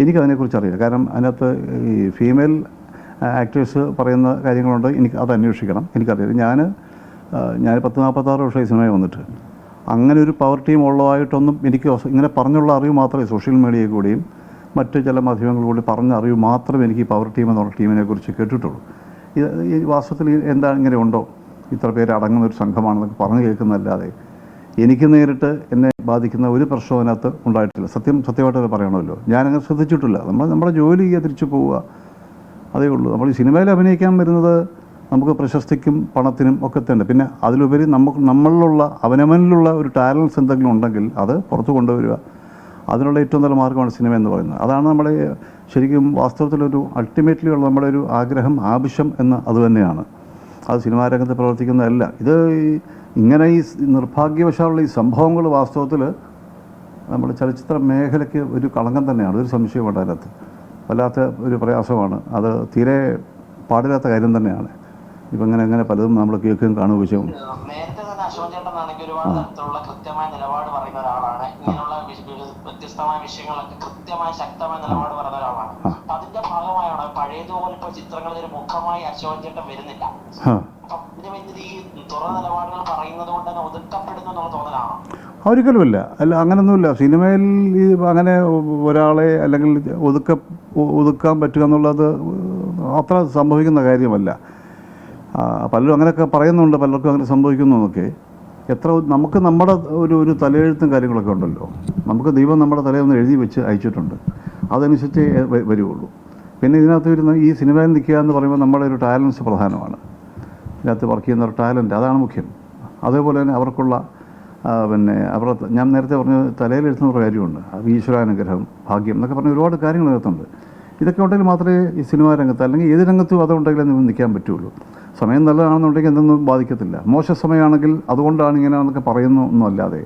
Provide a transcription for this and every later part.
എനിക്കതിനെക്കുറിച്ച് അറിയില്ല. കാരണം അതിനകത്ത് ഈ ഫീമെയിൽ ആക്ടേഴ്സ് പറയുന്ന കാര്യങ്ങളുണ്ട്. എനിക്ക് അത് അന്വേഷിക്കണം. എനിക്കറിയില്ല. ഞാൻ ഞാൻ പത്ത് നാൽപ്പത്താറ് വർഷമായി സിനിമയിൽ വന്നിട്ട് അങ്ങനെ ഒരു പവർ ടീം ഉള്ളതായിട്ടൊന്നും എനിക്ക് ഇങ്ങനെ പറഞ്ഞുള്ള അറിവ് മാത്രമേ സോഷ്യൽ മീഡിയയിൽ കൂടിയും മറ്റ് ചില മാധ്യമങ്ങളിൽ കൂടി പറഞ്ഞ അറിവ് മാത്രമേ എനിക്ക് ഈ പവർ ടീം എന്നുള്ള ടീമിനെ കുറിച്ച് കേട്ടിട്ടുള്ളൂ. ഇത് ഈ വാസ്തവത്തിൽ എന്താ ഇങ്ങനെ ഉണ്ടോ? ഇത്ര പേര് അടങ്ങുന്ന ഒരു സംഘമാണെന്നൊക്കെ പറഞ്ഞു കേൾക്കുന്നതല്ലാതെ എനിക്ക് നേരിട്ട് എന്നെ ബാധിക്കുന്ന ഒരു പ്രശ്നവും അതിനകത്ത് ഉണ്ടായിട്ടില്ല. സത്യം സത്യമായിട്ട് പറയണമല്ലോ. ഞാനങ്ങനെ ശ്രദ്ധിച്ചിട്ടില്ല. നമ്മൾ നമ്മുടെ ജോലി ചെയ്യുക തിരിച്ചു പോവുക. അതേ ഉള്ളൂ. നമ്മൾ ഈ സിനിമയിൽ അഭിനയിക്കാൻ വരുന്നത് നമുക്ക് പ്രശസ്തിക്കും പണത്തിനും ഒക്കെ തന്നെ. പിന്നെ അതിലുപരി നമുക്ക് നമ്മളിലുള്ള അവനവനിലുള്ള ഒരു ടാലൻസ് എന്തെങ്കിലും ഉണ്ടെങ്കിൽ അത് പുറത്തു കൊണ്ടുവരിക. അതിനുള്ള ഏറ്റവും നല്ല മാർഗമാണ് സിനിമ എന്ന് പറയുന്നത്. അതാണ് നമ്മുടെ ശരിക്കും വാസ്തവത്തിലൊരു അൾട്ടിമേറ്റ്ലി ഉള്ള നമ്മുടെ ഒരു ആഗ്രഹം ആവശ്യം എന്ന് അതുതന്നെയാണ് അത് സിനിമാ രംഗത്ത് പ്രവർത്തിക്കുന്നതല്ല. ഇത് ഈ ഇങ്ങനെ ഈ നിർഭാഗ്യവശാലുള്ള ഈ സംഭവങ്ങൾ വാസ്തവത്തിൽ നമ്മുടെ ചലച്ചിത്ര മേഖലയ്ക്ക് ഒരു കളങ്കം തന്നെയാണ്. ഒരു സംശയമുണ്ട് അതിനകത്ത്. വല്ലാത്ത ഒരു പ്രയാസമാണ്. അത് തീരെ പാടില്ലാത്ത കാര്യം തന്നെയാണ്. ഇപ്പം ഇങ്ങനെ ഇങ്ങനെ പലതും നമ്മൾ കേൾക്കുകയും കാണുകയും ചെയ്യും. നേരത്തെ തന്നെ അശോക് ചേട്ടനാണെങ്കിൽ ഒരുപാട് തരത്തിലുള്ള കൃത്യമായ നിലപാട് പറയുന്ന ഒരാളാണ്. ഇങ്ങനെയുള്ള വ്യത്യസ്തമായ വിഷയങ്ങളൊക്കെ കൃത്യമായ ശക്തമായ നിലപാട് പറയുന്ന ഒരാളാണ്. അതിന്റെ ഭാഗമായാണ് പഴയതുപോലെ ഇപ്പൊ ചിത്രങ്ങളിൽ ഒരു മുഖമായി അശോക് ചേട്ടൻ വരുന്നില്ല. ഒരിക്കലുമില്ല. അല്ല അങ്ങനൊന്നുമില്ല. സിനിമയിൽ ഈ അങ്ങനെ ഒരാളെ അല്ലെങ്കിൽ ഒതുക്ക ഒതുക്കാൻ പറ്റുക എന്നുള്ളത് അത്ര സംഭവിക്കുന്ന കാര്യമല്ല. പലരും അങ്ങനെയൊക്കെ പറയുന്നുണ്ട്. പലർക്കും അങ്ങനെ സംഭവിക്കുന്നു എന്നൊക്കെ. എത്ര നമുക്ക് നമ്മുടെ ഒരു ഒരു തലയെഴുത്തും കാര്യങ്ങളൊക്കെ ഉണ്ടല്ലോ. നമുക്ക് ദൈവം നമ്മുടെ തലയിൽ ഒന്ന് എഴുതി വെച്ച് അയച്ചിട്ടുണ്ട്. അതനുസരിച്ച് വരുവുള്ളൂ. പിന്നെ ഇതിനകത്ത് വരുന്ന ഈ സിനിമയിൽ നിൽക്കുക എന്ന് പറയുമ്പോൾ നമ്മുടെ ഒരു ടാലൻസ് പ്രധാനമാണ്. ഇതിനകത്ത് വർക്ക് ചെയ്യുന്ന ഒരു ടാലന്റ് അതാണ് മുഖ്യം. അതേപോലെ തന്നെ അവർക്കുള്ള പിന്നെ അവരുടെ ഞാൻ നേരത്തെ പറഞ്ഞ തലയിൽ എഴുതുന്ന ഒരു കാര്യമുണ്ട്. ഈശ്വരാനുഗ്രഹം ഭാഗ്യം എന്നൊക്കെ പറഞ്ഞ ഒരുപാട് കാര്യങ്ങൾ ഇതിനകത്തുണ്ട് ഇതൊക്കെ ഉണ്ടെങ്കിൽ മാത്രമേ ഈ സിനിമാ രംഗത്ത് അല്ലെങ്കിൽ ഏത് രംഗത്തും അതുണ്ടെങ്കിലേ നിങ്ങൾ നിൽക്കാൻ പറ്റുള്ളൂ. സമയം നല്ലതാണെന്നുണ്ടെങ്കിൽ എന്തൊന്നും ബാധിക്കത്തില്ല. മോശ സമയമാണെങ്കിൽ അതുകൊണ്ടാണ് ഇങ്ങനെയാണെന്നൊക്കെ പറയുന്നു ഒന്നും അല്ലാതെ.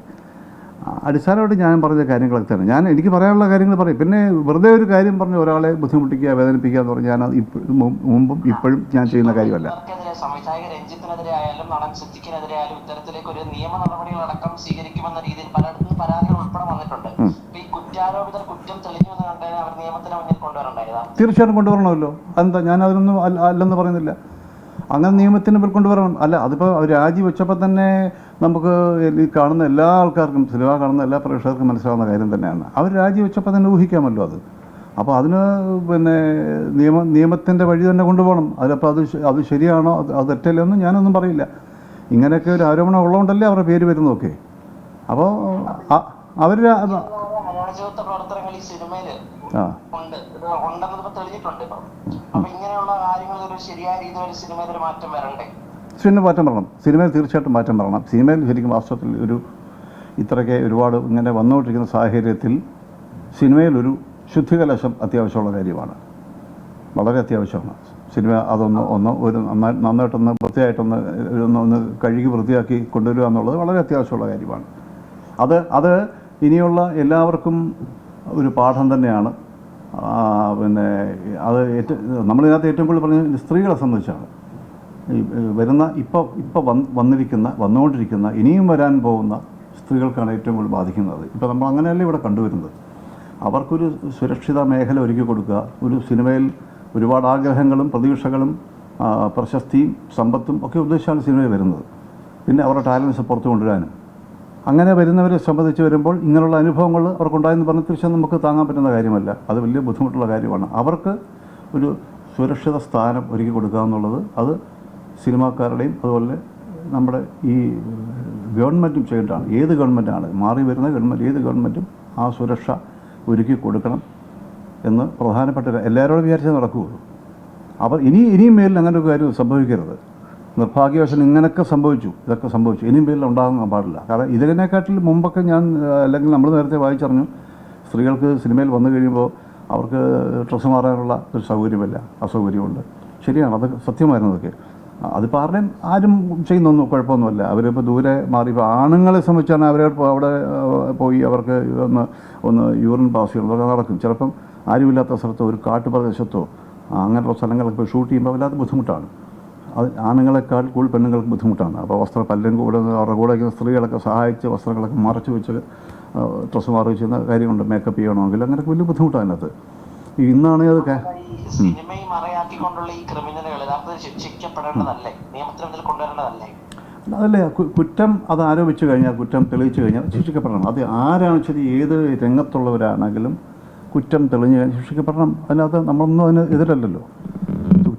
അടിസ്ഥാനമായിട്ട് ഞാൻ പറഞ്ഞ കാര്യങ്ങളൊക്കെ തന്നെ ഞാൻ എനിക്ക് പറയാനുള്ള കാര്യങ്ങൾ പറയും. പിന്നെ വെറുതെ ഒരു കാര്യം പറഞ്ഞ് ഒരാളെ ബുദ്ധിമുട്ടിക്കുക വേദനിപ്പിക്കുക എന്ന് പറഞ്ഞാൽ ഞാൻ ഇപ്പോഴും മുമ്പും ഇപ്പോഴും ഞാൻ ചെയ്യുന്ന കാര്യമല്ല. ഇവർക്കെതിരെ സംവിധായക രഞ്ജിത്തിനെതിരെ ആയാലും നടൻ സിദ്ദിഖിനെതിരെ ആയാലും ഇത്തരത്തിലേക്ക് ഒരു നിയമ നടപടികളടക്കം സ്വീകരിക്കുമെന്ന രീതിയിൽ പലയിടത്തും പരാതികൾ ഉൾപ്പെടെ വന്നിട്ടുണ്ട്. ഈ കുറ്റാരോപിതർ കുറ്റം തെളിഞ്ഞു എന്ന് കണ്ടതിന് അവർ നിയമത്തിന് മുന്നിൽ കൊണ്ടുവരണ്ടായതാ തീർച്ചയായിട്ടും കൊണ്ടുവരണമല്ലോ. അതെന്താ? ഞാൻ അതിനൊന്നും അല്ല അല്ലെന്ന് പറയുന്നില്ല. അങ്ങനെ നിയമത്തിന് മുമ്പിൽ കൊണ്ടുവരണം. അല്ല അതിപ്പോൾ രാജി വെച്ചപ്പോൾ തന്നെ നമുക്ക് ഈ കാണുന്ന എല്ലാ ആൾക്കാർക്കും സിനിമ കാണുന്ന എല്ലാ പ്രേക്ഷകർക്കും മനസ്സിലാവുന്ന കാര്യം തന്നെയാണ്. അവർ രാജി വെച്ചപ്പോൾ തന്നെ ഊഹിക്കാമല്ലോ അത്. അപ്പോൾ അതിന് പിന്നെ നിയമ നിയമത്തിന്റെ വഴി തന്നെ കൊണ്ടുപോകണം. അതിലപ്പോൾ അത് അത് ശരിയാണോ അത് അത് തെറ്റല്ലെന്നും ഞാനൊന്നും പറയില്ല. ഇങ്ങനെയൊക്കെ ഒരു ആരോപണം ഉള്ളതുകൊണ്ടല്ലേ അവരുടെ പേര് വരുന്നതൊക്കെ. അപ്പോൾ അവർ ജീവിത പ്രവർത്തനങ്ങൾ ഈ സിനിമയിൽ ആ. ഉണ്ട്. ഇത് ഉണ്ടെന്നത് ഇപ്പൊ തെളിഞ്ഞിട്ടുണ്ട് ഇപ്പൊ. അപ്പൊ ഇങ്ങനെയുള്ള കാര്യങ്ങൾ ഒരു ശരിയായ രീതിയിൽ ഒരു സിനിമയിൽ ഒരു മാറ്റം വരണ്ടേ? സിനിമ മാറ്റം വരണം. സിനിമയിൽ തീർച്ചയായിട്ടും മാറ്റം വരണം. സിനിമയിൽ ശരിക്കും വാസ്തവത്തിൽ ഒരു ഇത്രയ്ക്ക് ഒരുപാട് ഇങ്ങനെ വന്നുകൊണ്ടിരിക്കുന്ന സാഹചര്യത്തിൽ സിനിമയിൽ ഒരു ശുദ്ധികലശം അത്യാവശ്യമുള്ള കാര്യമാണ്. വളരെ അത്യാവശ്യമാണ്. സിനിമ അതൊന്ന് ഒന്ന് ഒരു നന്നായി നന്നായിട്ടൊന്ന് വൃത്തിയായിട്ടൊന്ന് ഒന്ന് ഒന്ന് കഴുകി വൃത്തിയാക്കി കൊണ്ടുവരിക എന്നുള്ളത് വളരെ അത്യാവശ്യമുള്ള കാര്യമാണ്. അത് അത് ഇനിയുള്ള എല്ലാവർക്കും ഒരു പാഠം തന്നെയാണ്. പിന്നെ അത് ഏറ്റവും നമ്മളിതിനകത്ത് ഏറ്റവും കൂടുതൽ പറഞ്ഞ സ്ത്രീകളെ സംബന്ധിച്ചാണ്. ഈ വരുന്ന ഇപ്പോൾ ഇപ്പോൾ വന്ന് വന്നിരിക്കുന്ന വന്നുകൊണ്ടിരിക്കുന്ന ഇനിയും വരാൻ പോകുന്ന സ്ത്രീകൾക്കാണ് ഏറ്റവും കൂടുതൽ ബാധിക്കുന്നത്. ഇപ്പോൾ നമ്മൾ അങ്ങനെയല്ല ഇവിടെ കണ്ടുവരുന്നത്? അവർക്കൊരു സുരക്ഷിത മേഖല ഒരുക്കി കൊടുക്കുക. ഒരു സിനിമയിൽ ഒരുപാട് ആഗ്രഹങ്ങളും പ്രതീക്ഷകളും പ്രശസ്തിയും സമ്പത്തും ഒക്കെ ഉദ്ദേശിച്ചാണ് സിനിമയിൽ വരുന്നത്. പിന്നെ അവരുടെ ടാലൻസ് പുറത്തു കൊണ്ടുവരാനും. അങ്ങനെ വരുന്നവരെ സംബന്ധിച്ച് വരുമ്പോൾ ഇങ്ങനെയുള്ള അനുഭവങ്ങൾ അവർക്കുണ്ടായെന്ന് പറഞ്ഞ് തീർച്ചയായും നമുക്ക് താങ്ങാൻ പറ്റുന്ന കാര്യമല്ല. അത് വലിയ ബുദ്ധിമുട്ടുള്ള കാര്യമാണ്. അവർക്ക് ഒരു സുരക്ഷിത സ്ഥാനം ഒരുക്കി കൊടുക്കുക എന്നുള്ളത് അത് സിനിമാക്കാരുടെയും അതുപോലെ നമ്മുടെ ഈ ഗവൺമെന്റും ചെയ്യേണ്ടതാണ് ഏത് ഗവൺമെന്റാണ് മാറി വരുന്ന ഗവൺമെന്റ് ഏത് ഗവൺമെന്റും ആ സുരക്ഷ ഒരുക്കി കൊടുക്കണം എന്ന് പ്രധാനപ്പെട്ട എല്ലാവരോടും വിചാരിച്ചേ നടക്കുകയുള്ളൂ. അവർ ഇനി ഇനിയും മേലിൽ അങ്ങനെ ഒരു കാര്യം സംഭവിക്കരുത്. നിർഭാഗ്യവശാൽ ഇങ്ങനെയൊക്കെ സംഭവിച്ചു ഇതൊക്കെ സംഭവിച്ചു. ഇനിയും പേരിൽ ഉണ്ടാകാൻ പാടില്ല. കാരണം ഇതിനെക്കാട്ടിൽ മുമ്പൊക്കെ ഞാൻ അല്ലെങ്കിൽ നമ്മൾ നേരത്തെ വായിച്ചറിഞ്ഞു സ്ത്രീകൾക്ക് സിനിമയിൽ വന്നു കഴിയുമ്പോൾ അവർക്ക് ഡ്രസ്സ് മാറാനുള്ള ഒരു സൗകര്യമില്ല അസൗകര്യമുണ്ട്. ശരിയാണ് അത് സത്യമായിരുന്നതൊക്കെ അതിപ്പോൾ ആരുടെയും ആരും ചെയ്യുന്നൊന്നും കുഴപ്പമൊന്നുമില്ല. അവരിപ്പോൾ ദൂരെ മാറി ഇപ്പോൾ ആണുങ്ങളെ സംബന്ധിച്ചാണ് അവരെ അവിടെ പോയി അവർക്ക് ഒന്ന് ഒന്ന് യൂറിൻ പാസ് ചെയ്യുന്നതൊക്കെ നടക്കും. ചിലപ്പം ആരുമില്ലാത്ത സ്ഥലത്തോ ഒരു കാട്ടുപ്രദേശത്തോ അങ്ങനെയുള്ള സ്ഥലങ്ങളൊക്കെ ഷൂട്ട് ചെയ്യുമ്പോൾ വല്ലാത്ത ബുദ്ധിമുട്ടാണ്. അത് ആണുങ്ങളെക്കാൾ കൂടുതൽ പെണ്ണുങ്ങൾക്ക് ബുദ്ധിമുട്ടാണ്. അപ്പോൾ വസ്ത്ര പല്ലും കൂടെ അവരുടെ കൂടെ സ്ത്രീകളൊക്കെ സഹായിച്ച് വസ്ത്രങ്ങളൊക്കെ മറച്ചു വെച്ച് ഡ്രസ്സ് മാറി ചെയ്യുന്ന കാര്യമുണ്ട്. മേക്കപ്പ് ചെയ്യണമെങ്കിൽ അങ്ങനെയൊക്കെ വലിയ ബുദ്ധിമുട്ടാണ് അതിനകത്ത്. ഇന്നാണ് അത് ക- ഈ സിനിമയും മറയാക്കിക്കൊണ്ടുള്ള ഈ ക്രിമിനലുകൾ യഥാർത്ഥത്തിൽ ശിക്ഷിക്കപ്പെടേണ്ടതല്ലേ? നിയമത്തിന് മുന്നിൽ കൊണ്ടുവരേണ്ടതല്ലേ? അതല്ലേ കുറ്റം അത് ആരോപിച്ചു കഴിഞ്ഞാൽ കുറ്റം തെളിയിച്ചു കഴിഞ്ഞാൽ ശിക്ഷിക്കപ്പെടണം. അത് ആരാണ് ശരി ഏത് രംഗത്തുള്ളവരാണെങ്കിലും കുറ്റം തെളിഞ്ഞു കഴിഞ്ഞാൽ ശിക്ഷിക്കപ്പെടണം. അതിനകത്ത് നമ്മളൊന്നും അതിന് എതിരല്ലല്ലോ.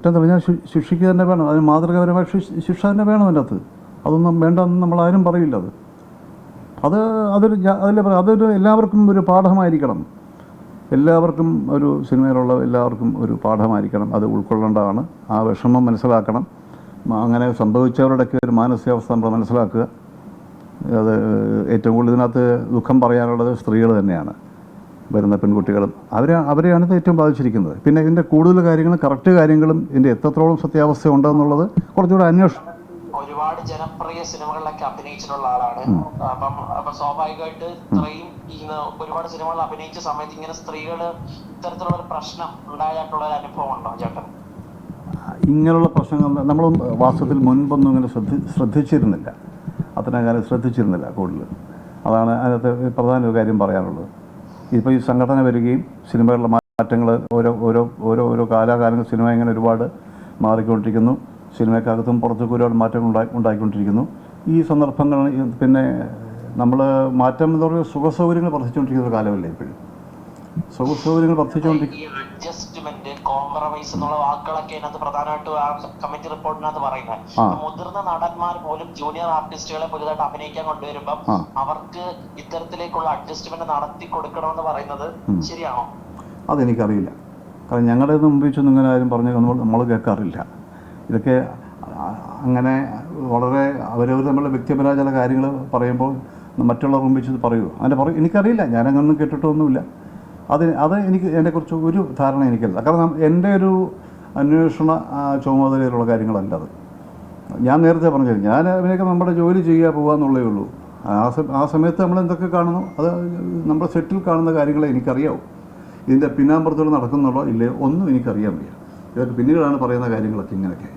കുറ്റം തെളിഞ്ഞാൽ ശി- ശിക്ഷിക്കുക തന്നെ വേണം. അതിന് മാതൃകാപരമായ ശിക്ഷ- തന്നെ വേണം അതിനകത്ത് അതൊന്നും വേണ്ടെന്ന് നമ്മളാരും പറയില്ല അത്. അത് അതൊരു ജാ- അതിലെ പറ- അതൊരു എല്ലാവർക്കും ഒരു പാഠമായിരിക്കണം. എല്ലാവർക്കും ഒരു സിനിമയിലുള്ള എല്ലാവർക്കും ഒരു പാഠമായിരിക്കണം. അത് ഉൾക്കൊള്ളേണ്ടതാണ്. ആ വിഷമം മനസ്സിലാക്കണം. അങ്ങനെ സംഭവിച്ചവരുടെയൊക്കെ ഒരു മാനസികാവസ്ഥ നമ്മൾ മനസ്സിലാക്കുക. അത് ഏറ്റവും കൂടുതൽ ഇതിനകത്ത് ദുഃഖം പറയാനുള്ളത് സ്ത്രീകൾ തന്നെയാണ്. വരുന്ന പെൺകുട്ടികളും അവരെ അവരെയാണ് ഇത് ഏറ്റവും ബാധിച്ചിരിക്കുന്നത്. പിന്നെ ഇതിന്റെ കൂടുതൽ കാര്യങ്ങളും കറക്റ്റ് കാര്യങ്ങളും ഇതിന്റെ എത്രത്തോളം സത്യാവസ്ഥ ഉണ്ടെന്നുള്ളത് കുറച്ചുകൂടെ അന്വേഷണം. ഒരുപാട് ജനപ്രിയ സിനിമകളിലൊക്കെ അഭിനയിച്ചിട്ടുള്ള ആളാണ്. അപ്പം അപ്പൊ സ്വാഭാവികമായിട്ട് ഇത്രയും ഈ ഒരുപാട് സിനിമകളിൽ അഭിനയിച്ച സമയത്ത് ഇങ്ങനെ സ്ത്രീകൾ ഇത്തരത്തിലുള്ള ഒരു പ്രശ്നം ഉണ്ടായിട്ടുള്ള ഒരു അനുഭവം ഉണ്ടോ ചേട്ടൻ? ഇങ്ങനെയുള്ള പ്രശ്നങ്ങൾ നമ്മൾ വാസ്തവത്തിൽ മുൻപൊന്നും ഇങ്ങനെ ശ്രദ്ധി ശ്രദ്ധിച്ചിരുന്നില്ല. അത്തരം കാര്യം ശ്രദ്ധിച്ചിരുന്നില്ല കൂടുതൽ. അതാണ് അതിനകത്ത് പ്രധാന ഒരു കാര്യം പറയാനുള്ളത്. ഇപ്പോൾ ഈ സംഘടന വരികയും സിനിമകളിലെ മാറ്റങ്ങൾ ഓരോ ഓരോ ഓരോ ഓരോ കാലാകാലങ്ങൾ സിനിമ ഇങ്ങനെ ഒരുപാട് മാറിക്കൊണ്ടിരിക്കുന്നു. സിനിമയ്ക്കകത്തും പുറത്തൊക്കെ ഒരുപാട് മാറ്റങ്ങൾ ഉണ്ടായി ഉണ്ടായിക്കൊണ്ടിരിക്കുന്നു. ഈ സന്ദർഭങ്ങൾ പിന്നെ നമ്മൾ മാറ്റം എന്ന് പറയുന്നത് സുഖസൗകര്യങ്ങൾ വർദ്ധിച്ചുകൊണ്ടിരിക്കുന്ന ഒരു കാലമല്ലേ ഇപ്പോഴും? സുഖസൗകര്യങ്ങൾ വർദ്ധിച്ചുകൊണ്ടിരിക്കും അഡ്ജസ്റ്റ്മെന്റ് കോംപ്രമൈസ് എന്നുള്ള വാക്കുകളൊക്കെ ഇതിനകത്ത് പ്രധാനമായിട്ടും കമ്മിറ്റി റിപ്പോർട്ടിനകത്ത് പറയുന്നത്. മുതിർന്ന നടന്മാർ പോലും ജൂനിയർ ആർട്ടിസ്റ്റുകളെ പുതിയതായിട്ട് അഭിനയിക്കാൻ കൊണ്ടുവരുമ്പം അവർക്ക് ഇത്തരത്തിലേക്കുള്ള അഡ്ജസ്റ്റ്മെന്റ് നടത്തി കൊടുക്കണമെന്ന് പറയുന്നത് ശരിയാണോ? അതെനിക്കറിയില്ല. കാരണം ഞങ്ങളുടെ ഒന്നും വെച്ചൊന്നും ഇങ്ങനെ ആരും പറഞ്ഞു നമ്മൾ നമ്മൾ കേൾക്കാറില്ല. ഇതൊക്കെ അങ്ങനെ വളരെ അവരവർ തമ്മിലുള്ള വ്യക്തിപരമായ ചില കാര്യങ്ങൾ പറയുമ്പോൾ മറ്റുള്ളവർ മുമ്പിൽ ചെന്ന് പറയുമോ അതിന്റെ പറയും എനിക്കറിയില്ല. ഞാനങ്ങനൊന്നും കേട്ടിട്ടൊന്നുമില്ല. അത് അത് എനിക്ക് അതിനെക്കുറിച്ച് ഒരു ധാരണ എനിക്കില്ല. കാരണം എന്റെ ഒരു അന്വേഷണ ചുമതലയിലുള്ള കാര്യങ്ങളല്ല അത്. ഞാൻ നേരത്തെ പറഞ്ഞു ഞാൻ അതിനൊക്കെ നമ്മുടെ ജോലി ചെയ്യുക എന്നുള്ളേ ഉള്ളൂ. ആ ആ സമയത്ത് നമ്മൾ എന്തൊക്കെ കാണുന്നു അത് നമ്മുടെ സെറ്റിൽ കാണുന്ന കാര്യങ്ങളെ എനിക്കറിയാവും. ഇതിന്റെ പിന്നാമ്പുറത്തോട് നടക്കുന്നുള്ളോ ഇല്ലയോ ഒന്നും എനിക്കറിയാൻ വയ്യ. ഇതൊക്കെ പിന്നീടാണ് പറയുന്ന കാര്യങ്ങളൊക്കെ ഇങ്ങനെയൊക്കെ.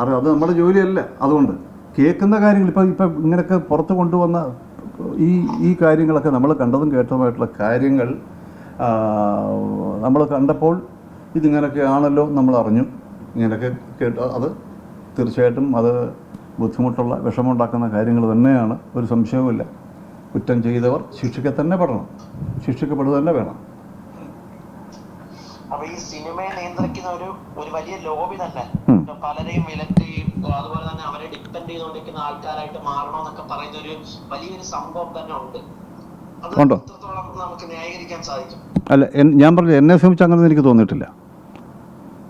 അത് അത് നമ്മുടെ ജോലിയല്ല. അതുകൊണ്ട് കേൾക്കുന്ന കാര്യങ്ങൾ ഇപ്പം ഇപ്പം ഇങ്ങനെയൊക്കെ പുറത്ത് കൊണ്ടുവന്ന ഈ ഈ കാര്യങ്ങളൊക്കെ നമ്മൾ കണ്ടതും കേട്ടതുമായിട്ടുള്ള കാര്യങ്ങൾ നമ്മൾ കണ്ടപ്പോൾ ഇതിങ്ങനെയൊക്കെ ആണല്ലോ നമ്മൾ അറിഞ്ഞു. ഇങ്ങനെയൊക്കെ കേട്ട് അത് തീർച്ചയായിട്ടും അത് ബുദ്ധിമുട്ടുള്ള വിഷമമുണ്ടാക്കുന്ന കാര്യങ്ങൾ തന്നെയാണ്. ഒരു സംശയവുമില്ല. കുറ്റം ചെയ്തവർ ശിക്ഷിക്ക തന്നെ പെടണം. ശിക്ഷിക്കപ്പെടുക തന്നെ വേണം. അപ്പൊ ഈ സിനിമയെ നിയന്ത്രിക്കുന്ന ഒരു ഒരു വലിയ ലോബി തന്നെ. പലരെയും വിലക്കുകയും അതുപോലെ തന്നെ അവരെ ഡിപ്പെൻഡ് ചെയ്തുകൊണ്ടിരിക്കുന്ന ആൾക്കാരായിട്ട് മാറണമെന്നൊക്കെ പറയുന്ന ഒരു വലിയൊരു സംഭവം തന്നെ ഉണ്ട്. ഉണ്ടോ? അല്ല ഞാൻ പറഞ്ഞു എന്നെ സംബന്ധിച്ച് അങ്ങനെ എനിക്ക് തോന്നിയിട്ടില്ല.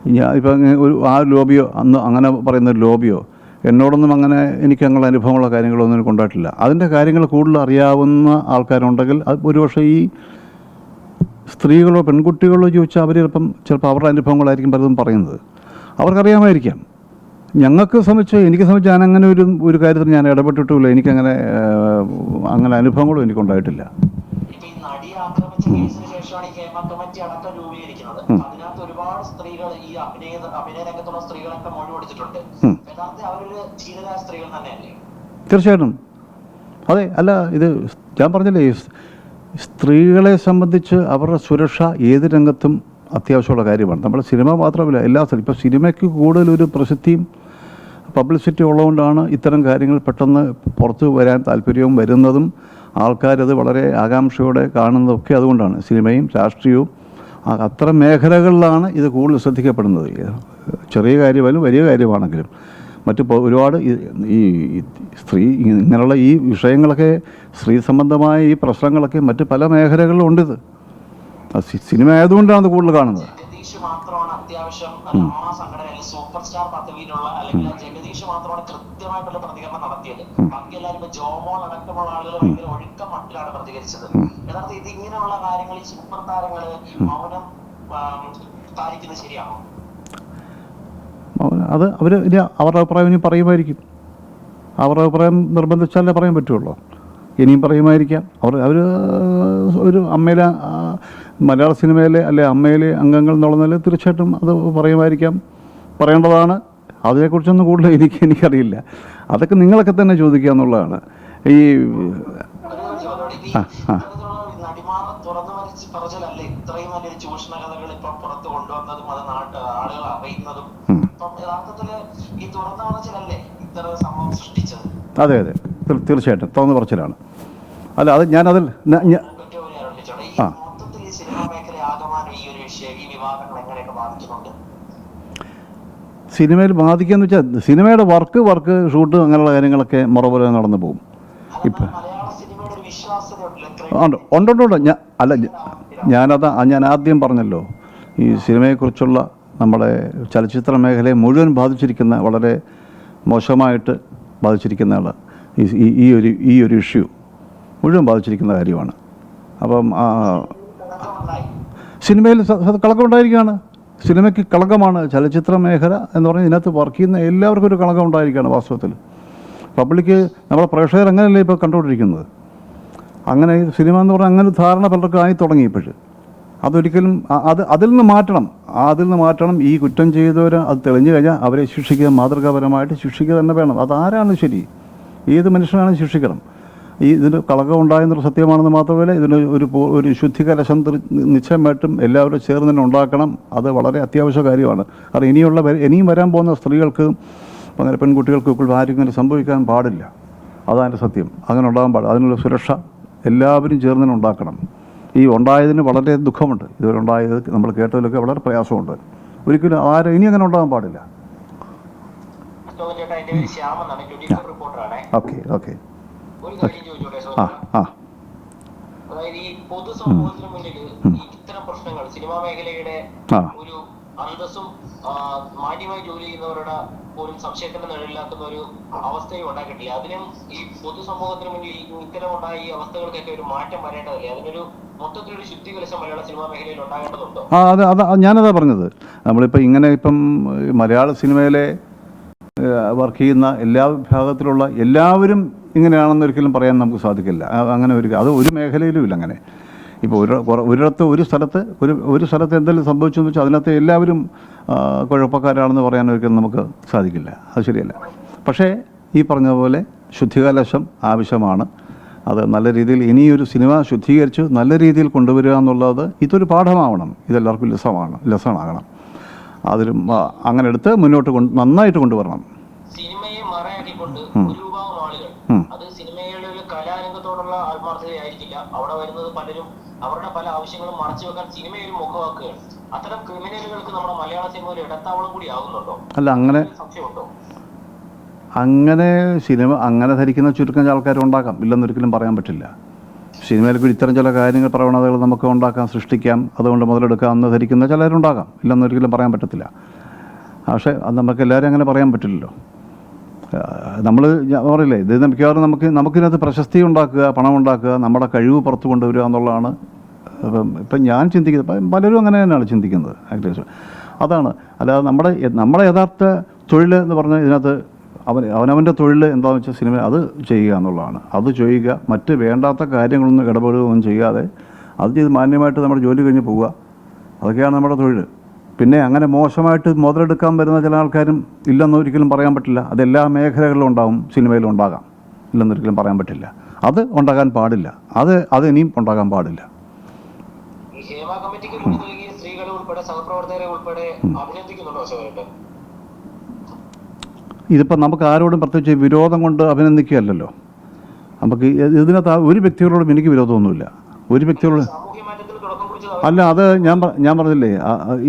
ഞാൻ ഇപ്പം ഒരു ആ ലോബിയോ അന്ന് അങ്ങനെ പറയുന്ന ഒരു ലോബിയോ എന്നോടൊന്നും അങ്ങനെ എനിക്ക് അങ്ങനെ അനുഭവമുള്ള കാര്യങ്ങളൊന്നും എനിക്ക് ഉണ്ടായിട്ടില്ല. അതിന്റെ കാര്യങ്ങൾ കൂടുതൽ അറിയാവുന്ന ആൾക്കാരുണ്ടെങ്കിൽ അത് ഒരുപക്ഷെ ഈ സ്ത്രീകളോ പെൺകുട്ടികളോ ചോദിച്ചാൽ അവർ ചിലപ്പം ചിലപ്പോൾ അവരുടെ അനുഭവങ്ങളായിരിക്കും പലതും പറയുന്നത്. അവർക്കറിയാമായിരിക്കാം. ഞങ്ങൾക്ക് സംബന്ധിച്ച് എനിക്ക് സംബന്ധിച്ച് ഞാൻ അങ്ങനെ ഒരു ഒരു കാര്യത്തിൽ ഞാൻ ഇടപെട്ടിട്ടുമില്ല. എനിക്കങ്ങനെ അങ്ങനെ അനുഭവങ്ങളും എനിക്കുണ്ടായിട്ടില്ല. ശേഷമാണ് ഈ ഹേമ കമ്മിറ്റി അടക്കം രൂപീകരിക്കുന്നത്. അതിനകത്ത് ഒരുപാട് സ്ത്രീകൾ ഈ അഭിനയ അഭിനയ രംഗത്തുള്ള സ്ത്രീകളൊക്കെ മൊഴി കൊടുത്തിട്ടുണ്ട്. ഉം. യഥാർത്ഥത്തിൽ അവരൊരു ധീരരായ സ്ത്രീകൾ തന്നെയല്ലേ? തീർച്ചയായിട്ടും. അതെ അല്ല ഇത് ഞാൻ പറഞ്ഞില്ലേ സ്ത്രീകളെ സംബന്ധിച്ച് അവരുടെ സുരക്ഷ ഏത് രംഗത്തും അത്യാവശ്യമുള്ള കാര്യമാണ്. നമ്മുടെ സിനിമ മാത്രമല്ല എല്ലാ സ്ഥലം ഇപ്പോൾ സിനിമയ്ക്ക് കൂടുതലൊരു പ്രസിദ്ധിയും പബ്ലിസിറ്റി ഉള്ളതുകൊണ്ടാണ് ഇത്തരം കാര്യങ്ങൾ പെട്ടെന്ന് പുറത്തു വരാൻ താല്പര്യവും വരുന്നതും ആൾക്കാരത് വളരെ ആകാംക്ഷയോടെ കാണുന്നതൊക്കെ അതുകൊണ്ടാണ്. സിനിമയും രാഷ്ട്രീയവും അത്ര മേഖലകളിലാണ് ഇത് കൂടുതൽ ശ്രദ്ധിക്കപ്പെടുന്നത്. ചെറിയ കാര്യമായാലും വലിയ കാര്യമാണെങ്കിലും. മറ്റു ഒരുപാട് ഈ- സ്ത്രീ ഇങ്ങനെയുള്ള ഈ വിഷയങ്ങളൊക്കെ സ്ത്രീ സംബന്ധമായ ഈ പ്രശ്നങ്ങളൊക്കെ മറ്റ് പല മേഖലകളിലും ഉണ്ട് സി- സിനിമ ആയതുകൊണ്ടാണ് കൂടുതൽ കാണുന്നത്. മാത്രമാണ് അത്യാവശ്യം ആ സംഘടന അല്ലെങ്കിൽ സൂപ്പർ സ്റ്റാർ പദവിയിലുള്ള അല്ലെങ്കിൽ ജഗദീഷ് മാത്രമാണ് കൃത്യമായിട്ടുള്ള പ്രതികരണം നടത്തിയത്. ബാക്കി എല്ലാവരും ഇപ്പൊ ജോമോൾ അടക്കമുള്ള ആളുകൾ ഭയങ്കര ഒഴുക്ക മട്ടിലാണ് പ്രതികരിച്ചത്. യഥാർത്ഥത്തിൽ ഇത് ഇങ്ങനെയുള്ള കാര്യങ്ങൾ ഈ സൂപ്പർ താരങ്ങൾ മൗനം പാലിക്കുന്നത് ശരിയാണോ? അത് അവർ അവരുടെ അഭിപ്രായം ഇനി പറയുമായിരിക്കും. അവരുടെ അഭിപ്രായം നിർബന്ധിച്ചാലേ പറയാൻ പറ്റുള്ളൂ. ഇനിയും പറയുമായിരിക്കാം. അവർ അവർ ഒരു അമ്മയിലെ മലയാള സിനിമയിലെ അല്ലെ അമ്മയിലെ അംഗങ്ങൾ എന്നുള്ള നിലയിൽ തീർച്ചയായിട്ടും അത് പറയുമായിരിക്കാം. പറയേണ്ടതാണ്. അതിനെക്കുറിച്ചൊന്നും കൂടുതൽ എനിക്ക് എനിക്കറിയില്ല. അതൊക്കെ നിങ്ങളൊക്കെ തന്നെ ചോദിക്കുക എന്നുള്ളതാണ്. ഈ പറഞ്ഞാലല്ലേ ഇത്രയും ചൂഷണ കഥകൾ ഇപ്പൊ പുറത്ത് കൊണ്ടുവന്നതും അത് നാട്ട് ആളുകൾ അറിയുന്നതും ഉം. ഇപ്പം യഥാർത്ഥത്തിൽ ഈ തുറന്ന പറച്ചിലല്ലേ ഇത്തരം സംഭവം സൃഷ്ടിച്ചത് അതെ അതെ. തീർച്ചയായിട്ടും. തുറന്നു പറച്ചിലാണ്. അല്ല അത് ഞാനതിൽ ആ. സിനിമയിൽ ബാധിക്കുകയെന്ന് വെച്ചാൽ സിനിമയുടെ വർക്ക് വർക്ക് ഷൂട്ട് അങ്ങനെയുള്ള കാര്യങ്ങളൊക്കെ മറുപോലെ നടന്നു പോകും. ഇപ്പം ഉണ്ട് ഉണ്ട് ഉണ്ട് ഉണ്ട്. ഞാൻ അല്ല ഞാനത് ഞാൻ ആദ്യം പറഞ്ഞല്ലോ. ഈ സിനിമയെക്കുറിച്ചുള്ള നമ്മുടെ ചലച്ചിത്ര മേഖലയെ മുഴുവൻ ബാധിച്ചിരിക്കുന്ന വളരെ മോശമായിട്ട് ബാധിച്ചിരിക്കുന്നതാണ് ഈ ഈ- ഒരു ഈ ഒരു ഇഷ്യൂ മുഴുവൻ ബാധിച്ചിരിക്കുന്ന കാര്യമാണ്. അപ്പം സിനിമയിൽ കളക്കമുണ്ടായിരിക്കുകയാണ് സിനിമയ്ക്ക് കളങ്കമാണ് ചലച്ചിത്ര മേഖല എന്ന് പറഞ്ഞാൽ ഇതിനകത്ത് വർക്ക് ചെയ്യുന്ന എല്ലാവർക്കും ഒരു കളങ്കം ഉണ്ടായിരിക്കുകയാണ് വാസ്തവത്തിൽ. പബ്ലിക് നമ്മളെ പ്രേക്ഷകർ അങ്ങനെയല്ലേ ഇപ്പോൾ കണ്ടുകൊണ്ടിരിക്കുന്നത്? അങ്ങനെ സിനിമ എന്ന് പറഞ്ഞാൽ അങ്ങനെ ധാരണ പലർക്കും ആയി തുടങ്ങി ഇപ്പോഴും. അതൊരിക്കലും അത് അതിൽ നിന്ന് മാറ്റണം. അതിൽ നിന്ന് മാറ്റണം. ഈ കുറ്റം ചെയ്തവർ അത് തെളിഞ്ഞു കഴിഞ്ഞാൽ അവരെ ശിക്ഷിക്കുക മാതൃകാപരമായിട്ട് ശിക്ഷിക്കുക തന്നെ വേണം. അതാരാണ് ശരി? ഏത് മനുഷ്യനാണ് ശിക്ഷിക്കണം. ഈ ഇതിന് കളങ്കം ഉണ്ടായെന്നുള്ള സത്യമാണെന്ന് മാത്രമല്ല ഇതിന് ഒരു ഒരു ശുദ്ധികലശം കലശം നിശ്ചയമായിട്ടും എല്ലാവരും ചേർന്ന് തന്നെ ഉണ്ടാക്കണം. അത് വളരെ അത്യാവശ്യ കാര്യമാണ്. കാരണം ഇനിയുള്ള ഇനിയും വരാൻ പോകുന്ന സ്ത്രീകൾക്ക് അങ്ങനെ പെൺകുട്ടികൾക്ക് ഇപ്പോൾ ആരും ഇങ്ങനെ സംഭവിക്കാൻ പാടില്ല. അതാണ് സത്യം. അങ്ങനെ ഉണ്ടാകാൻ പാടില്ല. അതിനുള്ള സുരക്ഷ എല്ലാവരും ചേർന്ന് തന്നെ ഉണ്ടാക്കണം. ഈ ഉണ്ടായതിന് വളരെ ദുഃഖമുണ്ട്. ഇതുവരെ ഉണ്ടായത് നമ്മൾ കേട്ടതിലൊക്കെ വളരെ പ്രയാസമുണ്ട്. ഒരിക്കലും ആരും ഇനി അങ്ങനെ ഉണ്ടാകാൻ പാടില്ല. അശോകൻ ചേട്ടാ എന്റെ പേര് ശ്യാമെന്നാണ്. ട്വന്റി ഫോർ റിപ്പോർട്ടറാണ് ഓക്കെ ഓക്കെ. ഒരു കാര്യം ചോദിച്ചോട്ടെ ആ ആ. അതായത് ഈ മുന്നിൽ ഇത്തരം പ്രശ്നങ്ങൾ സിനിമാ മേഖലയുടെ ഒരു അന്തസ്സും മാന്യമായി ജോലി ചെയ്യുന്നവരുടെ പോലും സംശയത്തിന്റെ നിഴലിലാക്കുന്ന ഒരു അവസ്ഥയും ഉണ്ടാക്കിയിട്ടില്ല. അതിനും ഈ പൊതുസമൂഹത്തിന് മുന്നിൽ ഈ ഇത്തരം ഉണ്ടായ ഈ അവസ്ഥകൾക്കൊക്കെ ഒരു മാറ്റം വരേണ്ടതല്ലേ? അതിനൊരു മൊത്തത്തിലൊരു ശുദ്ധി കലശം മലയാള സിനിമാ മേഖലയിൽ ഉണ്ടാകേണ്ടതുണ്ടോ? ആ അത് അത് ഞാനതാ പറഞ്ഞത്. നമ്മളിപ്പോൾ ഇങ്ങനെ ഇപ്പം മലയാള സിനിമയിലെ വർക്ക് ചെയ്യുന്ന എല്ലാ വിഭാഗത്തിലുള്ള എല്ലാവരും ഇങ്ങനെയാണെന്ന് ഒരിക്കലും പറയാൻ നമുക്ക് സാധിക്കില്ല. അങ്ങനെ ഒരു അത് ഒരു മേഖലയിലും ഇല്ല അങ്ങനെ. ഇപ്പോൾ ഒരു ഒരിടത്ത് ഒരു സ്ഥലത്ത് ഒരു ഒരു സ്ഥലത്ത് എന്തെങ്കിലും സംഭവിച്ചു എന്ന് വെച്ചാൽ അതിനകത്ത് എല്ലാവരും കുഴപ്പക്കാരാണെന്ന് പറയാൻ ഒരിക്കലും നമുക്ക് സാധിക്കില്ല. അത് ശരിയല്ല. പക്ഷേ ഈ പറഞ്ഞ പോലെ ശുദ്ധികലശം ആവശ്യമാണ്. അത് നല്ല രീതിയിൽ ഇനിയൊരു സിനിമ ശുദ്ധീകരിച്ച് നല്ല രീതിയിൽ കൊണ്ടുവരിക എന്നുള്ളത് ഇതൊരു പാഠമാവണം. ഇതെല്ലാവർക്കും ലസമാണ് ലസണാകണം. അതിലും അങ്ങനെ എടുത്ത് മുന്നോട്ട് കൊണ്ട് നന്നായിട്ട് കൊണ്ടുവരണം. വിഭാഗം ആളുകൾ. അത് സിനിമയുടെ ഒരു കലാരംഗത്തോടുള്ള ആത്മാർത്ഥതയായിരിക്കില്ല. അവിടെ വരുന്നത് പലരും അവരുടെ പല ആവശ്യങ്ങളും മറച്ചു വെക്കാൻ സിനിമയെ ഒരു മുഖമാക്കുകയാണ് അത്തരം ക്രിമിനലുകൾക്ക് നമ്മുടെ മലയാള സിനിമ ഒരു ഇടത്താവളം കൂടി ആകുന്നുണ്ടോ അല്ല അങ്ങനെ സംശയമുണ്ടോ? അങ്ങനെ സിനിമ അങ്ങനെ ധരിക്കുന്ന ചുരുക്കം ആൾക്കാരുണ്ടാക്കാം ഇല്ലെന്നൊരിക്കലും പറയാൻ പറ്റില്ല. സിനിമയിലേക്ക് ഇത്തരം ചില കാര്യങ്ങൾ പ്രവണതകൾ നമുക്ക് ഉണ്ടാക്കാം സൃഷ്ടിക്കാം. അതുകൊണ്ട് മുതലെടുക്കാം. എന്ന് ധരിക്കുന്ന ചിലരുണ്ടാകാം. ഇല്ലെന്നൊരിക്കലും പറയാൻ പറ്റത്തില്ല. പക്ഷേ അത് നമുക്ക് എല്ലാവരും അങ്ങനെ പറയാൻ പറ്റില്ലല്ലോ. നമ്മൾ പറയില്ലേ ഇത് മിക്കവാറും നമുക്ക് നമുക്കിതിനകത്ത് പ്രശസ്തി ഉണ്ടാക്കുക പണം ഉണ്ടാക്കുക നമ്മുടെ കഴിവ് പുറത്തു കൊണ്ടുവരിക എന്നുള്ളതാണ് ഇപ്പം ഞാൻ ചിന്തിക്കുന്നത് പലരും അങ്ങനെ തന്നെയാണ് ചിന്തിക്കുന്നത് ആക്ച്വലി അതാണ് അല്ലാതെ നമ്മുടെ നമ്മുടെ യഥാർത്ഥ തൊഴിൽ എന്ന് പറഞ്ഞാൽ ഇതിനകത്ത് അവൻ അവനവന്റെ തൊഴിൽ എന്താണെന്ന് വെച്ചാൽ സിനിമ അത് ചെയ്യുക എന്നുള്ളതാണ്. അത് ചെയ്യുക മറ്റ് വേണ്ടാത്ത കാര്യങ്ങളൊന്നും ഇടപെടുകയൊന്നും ചെയ്യാതെ അത് ചെയ്ത് മാന്യമായിട്ട് നമ്മുടെ ജോലി കഴിഞ്ഞ് പോവുക. അതൊക്കെയാണ് നമ്മുടെ തൊഴിൽ പിന്നെ അങ്ങനെ മോശമായിട്ട് മുതലെടുക്കാൻ വരുന്ന ചില ആൾക്കാരും ഇല്ലെന്ന് ഒരിക്കലും പറയാൻ പറ്റില്ല. അതെല്ലാ മേഖലകളിലും ഉണ്ടാകും സിനിമയിലും ഉണ്ടാകാം. ഇല്ലെന്നൊരിക്കലും പറയാൻ പറ്റില്ല. അത് ഉണ്ടാകാൻ പാടില്ല. അത് അത് ഇനിയും ഉണ്ടാകാൻ പാടില്ല. ഇതിപ്പോൾ നമുക്ക് ആരോടും പ്രത്യേകിച്ച് വിരോധം കൊണ്ട് അഭിനന്ദിക്കുകയല്ലല്ലോ. നമുക്ക് ഇത് ഇതിനകത്ത് ഒരു വ്യക്തികളോടും എനിക്ക് വിരോധമൊന്നുമില്ല. ഒരു വ്യക്തികളോട് അല്ല അത് ഞാൻ ഞാൻ പറഞ്ഞില്ലേ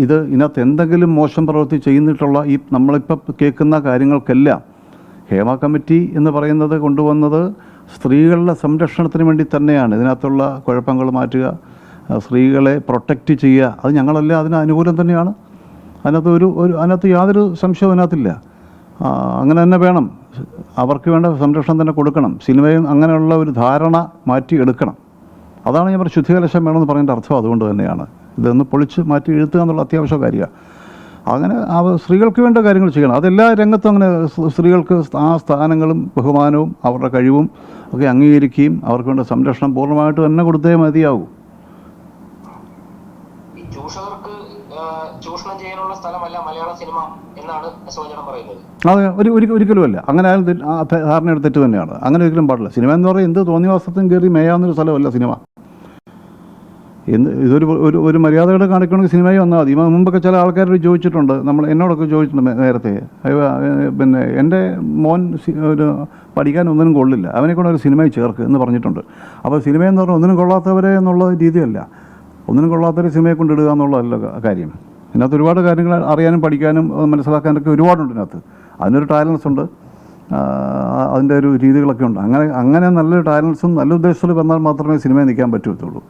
ഇത് ഇതിനകത്ത് എന്തെങ്കിലും മോശം പ്രവൃത്തി ചെയ്യുന്നിട്ടുള്ള ഈ നമ്മളിപ്പോൾ കേൾക്കുന്ന കാര്യങ്ങൾക്കെല്ലാം ഹേമ കമ്മിറ്റി എന്ന് പറയുന്നത് കൊണ്ടുവന്നത് സ്ത്രീകളുടെ സംരക്ഷണത്തിന് വേണ്ടി തന്നെയാണ്. ഇതിനകത്തുള്ള കുഴപ്പങ്ങൾ മാറ്റുക സ്ത്രീകളെ പ്രൊട്ടക്റ്റ് ചെയ്യുക അത് ഞങ്ങളെല്ലാം അതിന് അനുകൂലം തന്നെയാണ്. അതിനകത്ത് ഒരു ഒരു അതിനകത്ത് യാതൊരു സംശയവും അതിനകത്തില്ല. അങ്ങനെ തന്നെ വേണം. അവർക്ക് വേണ്ട സംരക്ഷണം തന്നെ കൊടുക്കണം. സിനിമയും അങ്ങനെയുള്ള ഒരു ധാരണ മാറ്റി എടുക്കണം. അതാണ് ഞാൻ പറഞ്ഞ ശുദ്ധികലശം വേണമെന്ന് പറയേണ്ട അർത്ഥം അതുകൊണ്ട് തന്നെയാണ്. ഇതൊന്ന് പൊളിച്ച് മാറ്റി എഴുത്തുക എന്നുള്ള അത്യാവശ്യ കാര്യമാണ്. അങ്ങനെ അവ സ്ത്രീകൾക്ക് വേണ്ട കാര്യങ്ങൾ ചെയ്യണം. അതെല്ലാ രംഗത്തും അങ്ങനെ സ്ത്രീകൾക്ക് ആ സ്ഥാനങ്ങളും ബഹുമാനവും അവരുടെ കഴിവും ഒക്കെ അംഗീകരിക്കുകയും അവർക്ക് വേണ്ട സംരക്ഷണം പൂർണമായിട്ട് തന്നെ കൊടുത്തേ മതിയാവൂ ആ, ചൂഷണം ചെയ്യാനുള്ള സ്ഥലമല്ല മലയാള സിനിമ എന്നാണ് പറയുന്നത്. അത് ഒരു ഒരിക്കലും ഒരിക്കലുമല്ല അങ്ങനെ ആ ധാരണയുടെ തെറ്റ് തന്നെയാണ്. അങ്ങനെ ഒരിക്കലും പാടില്ല. സിനിമ എന്ന് പറയുന്നത് എന്ത് തോന്നിയ വാസത്തിനും കയറി മേയാവുന്നൊരു സ്ഥലമല്ല സിനിമ. എന്ത് ഇതൊരു ഒരു ഒരു മര്യാദയുടെ കാണിക്കണമെങ്കിൽ സിനിമയിൽ വന്നാൽ മതി. മുമ്പൊക്കെ ചില ആൾക്കാരോട് ചോദിച്ചിട്ടുണ്ട്. നമ്മൾ എന്നോടൊക്കെ ചോദിച്ചിട്ടുണ്ട് നേരത്തെ. പിന്നെ എന്റെ മോൻ ഒരു പഠിക്കാൻ ഒന്നിനും കൊള്ളില്ല. അവനെ കൂടെ ഒരു സിനിമയിൽ ചേർക്ക് എന്ന് പറഞ്ഞിട്ടുണ്ട്. അപ്പോൾ സിനിമയെന്ന് പറഞ്ഞാൽ ഒന്നിനും കൊള്ളാത്തവരെ എന്നുള്ള രീതിയല്ല. ഒന്നിനും കൊള്ളാത്തവരെ സിനിമയെ കൊണ്ടിടുക എന്നുള്ളതല്ല കാര്യം. ഇതിനകത്ത് ഒരുപാട് കാര്യങ്ങൾ അറിയാനും പഠിക്കാനും മനസ്സിലാക്കാനൊക്കെ ഒരുപാടുണ്ട് ഇതിനകത്ത്. അതിനൊരു ടാലൻസ് ഉണ്ട്. അതിന്റെ ഒരു രീതികളൊക്കെ ഉണ്ട്. അങ്ങനെ അങ്ങനെ നല്ലൊരു ടാലൻസും നല്ല ഉദ്ദേശത്തിൽ വന്നാൽ മാത്രമേ സിനിമയിൽ നിൽക്കാൻ പറ്റുള്ളൂ